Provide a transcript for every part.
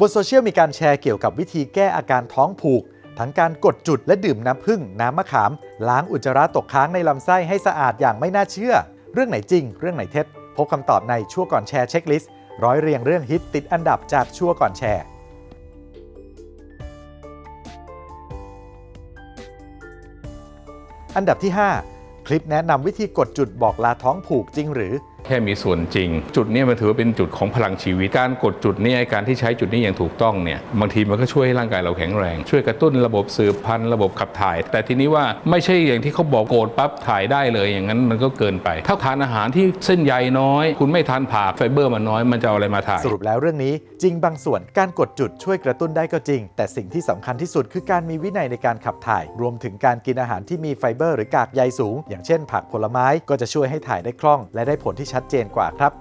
บนโซเชียลมีการแชร์เกี่ยวกับวิธีแก้อาการท้องผูก ทั้งการกดจุดและดื่มน้ำผึ้งน้ำมะขาม ล้างอุจจาระตกค้างในลำไส้ให้สะอาดอย่างไม่น่าเชื่อ เรื่องไหนจริง เรื่องไหนเท็จ พบคำตอบในชั่วก่อนแชร์เช็คลิสต์ร้อยเรียงเรื่องฮิตติดอันดับจากชั่วก่อนแชร์อันดับที่ 5 คลิปแนะนำวิธีกดจุดบอกลาท้องผูกจริงหรือ แค่มีส่วนจริง จุดนี้มันถือว่าเป็นจุดของพลังชีวิตการกดจุดนี้การที่ใช้จุดนี้อย่างถูกต้องเนี่ยบางทีมันก็ช่วยให้ร่างกายเราแข็งแรง ช่วยกระตุ้นระบบสืบพันธุ์ระบบขับถ่าย แต่ทีนี้ว่าไม่ใช่อย่างที่เขาบอกโกดปั๊บถ่ายได้เลยอย่างนั้นมันก็เกินไป ถ้าทานอาหารที่เส้นใยน้อย คุณไม่ทานผักไฟเบอร์มันน้อยมันจะเอาอะไรมาถ่าย สรุปแล้วเรื่องนี้จริงบางส่วนการกดจุดช่วยกระตุ้นได้ก็จริง แต่สิ่งที่สำคัญที่สุดคือการมีวินัยในการขับถ่าย รวมถึงการกินอาหารที่มีไฟเบอร์ หรือกากใยสูง อย่างเช่น ผักผลไม้ก็จะช่วยให้ถ่ายได้คล่อง และได้ผลที่ชัดเจนกว่าครับ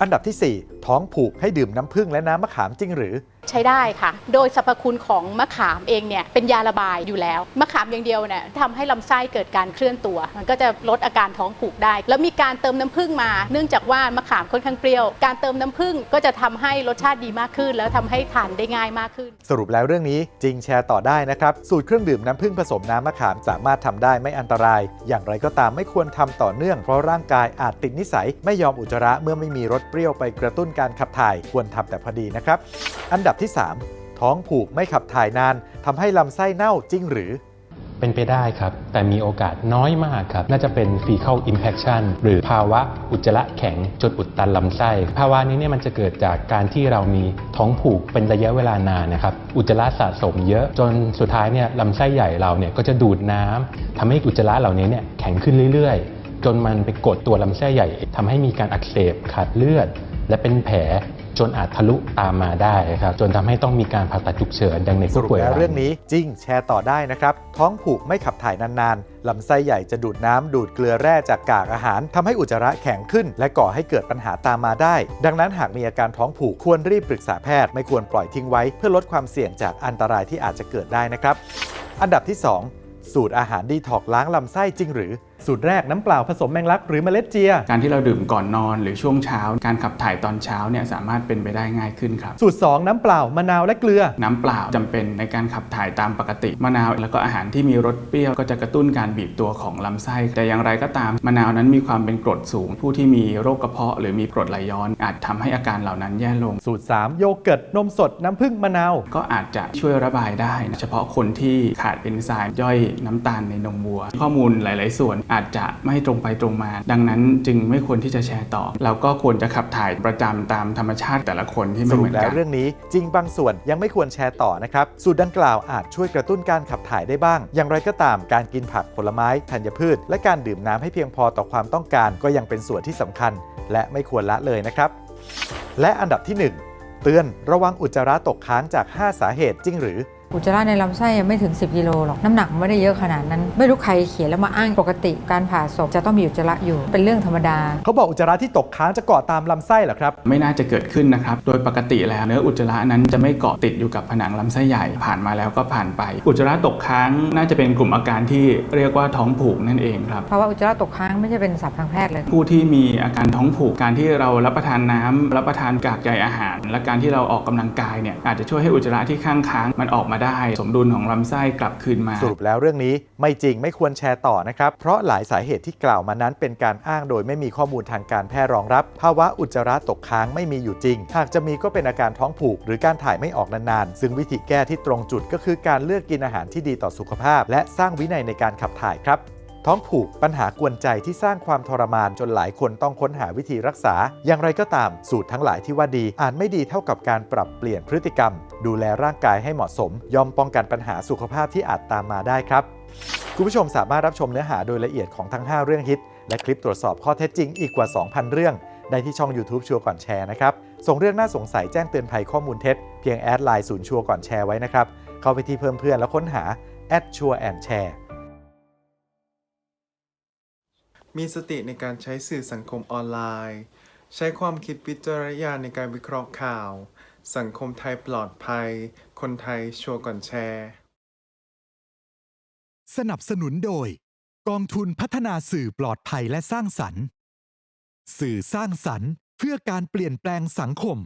อันดับที่ 4 ท้องผูกให้ดื่มน้ำผึ้งและน้ำมะขามจริงหรือ ใช้ได้ค่ะ โดยสรรพคุณของมะขามเองเนี่ยเป็นยาระบายอยู่แล้ว มะขามอย่างเดียวเนี่ยทำให้ลำไส้เกิดการเคลื่อนตัว มันก็จะลดอาการท้องผูกได้ แล้วมีการเติมน้ำผึ้งมา เนื่องจากว่ามะขามค่อนข้างเปรี้ยว การเติมน้ำผึ้งก็จะทำให้รสชาติดีมากขึ้น แล้วทำให้ทานได้ง่ายมากขึ้น สรุปแล้วเรื่องนี้จริงแชร์ต่อได้นะครับ สูตรเครื่องดื่มน้ำผึ้งผสมน้ำมะขามสามารถทำได้ไม่อันตราย อย่างไรก็ตามไม่ควรทำต่อเนื่องเพราะร่างกายอาจติดนิสัย ไม่ยอมอุจจาระเมื่อไม่มีรสเปรี้ยวไปกระตุ้นการขับถ่าย ควรทำแต่พอดีนะครับ อันดับที่ 3 ท้องผูกไม่ขับถ่ายนานทำให้ลำไส้เน่าจริงหรือ เป็นไปได้ครับ แต่มีโอกาสน้อยมากครับ น่าจะเป็น fecal impaction หรือภาวะอุจจาระแข็งจนอุดตันลำไส้ ภาวะนี้เนี่ยมันจะเกิดจากการที่เรามีท้องผูกเป็นระยะเวลานานนะครับอุจจาระสะสมเยอะจนสุดท้ายเนี่ยลำไส้ใหญ่เราเนี่ยก็จะดูดน้ำทำให้อุจจาระเหล่านี้เนี่ยแข็งขึ้นเรื่อยๆ จนมันไปกดตัวลำไส้ใหญ่ทำให้มีการอักเสบขาดเลือด และเป็นแผล จนอาจทะลุตามมาได้ครับจนทำให้ต้องมีการผ่าตัดฉุกเฉินดังในสผู้รุปป่วยแล้วรายเรื่องนี้จริงแชร์ต่อได้นะครับ ท้องผูกไม่ขับถ่ายนานๆลำไส้ใหญ่จะดูดน้ำดูดเกลือแร่จากกากอาหารทำให้อุจจาระแข็งขึ้น และก่อให้เกิดปัญหาตามมาได้ ดังนั้นหากมีอาการท้องผูกควรรีบปรึกษาแพทย์ไม่ควรปล่อยทิ้งไว้ เพื่อลดความเสี่ยงจากอันตรายที่อาจจะเกิดได้นะครับ อันดับที่ 2 สูตรอาหารดีท็อกซ์ล้างลำไส้จริงหรือ สูตรแรกน้ำเปล่าผสมแมงลักหรือเมล็ดเจีย การที่เราดื่มก่อนนอนหรือช่วงเช้า การขับถ่ายตอนเช้าเนี่ยสามารถเป็นไปได้ง่ายขึ้นครับสูตร 2 น้ำเปล่ามะนาวและเกลือ น้ำเปล่าจำเป็นในการขับถ่ายตามปกติมะนาว แล้วก็อาหารที่มีรสเปรี้ยวก็จะกระตุ้นการบีบตัวของลำไส้ แต่อย่างไรก็ตามมะนาวนั้นมีความเป็นกรดสูง ผู้ที่มีโรคกระเพาะ หรือมีกรดไหลย้อน อาจทำให้อาการเหล่านั้นแย่ลง สูตร 3 โยเกิร์ตนมสดน้ำผึ้งมะนาว ก็อาจจะช่วยระบายได้นะเฉพาะคนที่ขาดเอนไซม์ย่อยน้ำตาลในนมวัว ข้อมูลหลาย ๆ ส่วนอาจจะไม่ตรงไปตรงมา ดังนั้นจึงไม่ควรที่จะแชร์ต่อ แล้วก็ควรจะขับถ่ายประจำตามธรรมชาติแต่ละคนที่สไม่รุเหปมือนแล้กัวนเรื่องนี้ จริงบางส่วนยังไม่ควรแชร์ต่อนะครับสูตรดังกล่าวอาจช่วยกระตุ้นการขับถ่ายได้บ้าง อย่างไรก็ตามการกินผักผลไม้ธัญพืช และการดื่มน้ำให้เพียงพอต่อความต้องการ ก็ยังเป็นส่วนที่สำคัญ และไม่ควรละเลยนะครับ และอันดับที่ 1 เตือนระวังอุจจาระตกค้างจาก 5 สาเหตุจริงหรือ อุจจาระในลำไส้ยังไม่ถึง 10กิโลหรอกน้ำหนักไม่ได้เยอะขนาดนั้น ไม่รู้ใครเขียนแล้วมาอ้างปกติการผ่าศพจะต้องมีอุจจาระอยู่เป็นเรื่องธรรมดา เขาบอกอุจจาระที่ตกค้างจะเกาะตามลำไส้เหรอครับ ไม่น่าจะเกิดขึ้นนะครับ โดยปกติแล้วเนื้ออุจจาระนั้นจะไม่เกาะติดอยู่กับผนังลำไส้ใหญ่ผ่านมาแล้วก็ผ่านไป อุจจาระตกค้างน่าจะเป็นกลุ่มอาการที่เรียกว่าท้องผูกนั่นเองครับเพราะว่าอุจจาระตกค้างไม่ใช่เป็นศัพท์ทางแพทย์เลย ผู้ที่มีอาการท้องผูกการที่เรารับประทานน้ำรับประทานกากใยอาหาร และการที่เราออกกำลังกายเนี่ยอาจจะช่วยให้อุจจาระที่ข้างค้างมันออกมาได้ สมดุลของลำไส้กลับคืนมา สรุปแล้วเรื่องนี้ไม่จริงไม่ควรแชร์ต่อนะครับ เพราะหลายสาเหตุที่กล่าวมานั้นเป็นการอ้างโดยไม่มีข้อมูลทางการแพทย์รองรับ ภาวะอุจจาระตกค้างไม่มีอยู่จริง หากจะมีก็เป็นอาการท้องผูก หรือการถ่ายไม่ออกนานๆ ซึ่งวิธีแก้ที่ตรงจุดก็คือการเลือกกินอาหารที่ดีต่อสุขภาพ และสร้างวินัยในการขับถ่ายครับ ท้องผูกปัญหากวนใจที่สร้างความทรมานจนหลายคนต้องค้นหาวิธีรักษา อย่างไรก็ตาม สูตรทั้งหลายที่ว่าดีอาจไม่ดีเท่ากับการปรับเปลี่ยนพฤติกรรม ดูแลร่างกายให้เหมาะสม ยอมป้องกันปัญหาสุขภาพที่อาจตามมาได้ครับคุณผู้ชมสามารถรับชมเนื้อหาโดยละเอียดของทั้ง 5 เรื่องฮิต และคลิปตรวจสอบข้อเท็จจริงอีกกว่า 2,000 เรื่อง ได้ที่ช่อง YouTube ชัวร์ก่อนแชร์นะครับ ส่งเรื่องน่าสงสัยแจ้งเตือนภัยข้อมูลเท็จ เพียงแอดไลน์ศูนย์ชัวร์ก่อนแชร์ไว้นะครับ เข้าไปที่เพิ่มเพื่อนแล้วค้นหาแอดชัวร์แอนแชร์ มีสติในการใช้สื่อสังคมออนไลน์ ใช้ความคิดวิจารณญาณในการวิเคราะห์ข่าว สังคมไทยปลอดภัย คนไทยชัวร์ก่อนแชร์ สนับสนุนโดย กองทุนพัฒนาสื่อปลอดภัยและสร้างสรรค์ สื่อสร้างสรรค์เพื่อการเปลี่ยนแปลงสังคม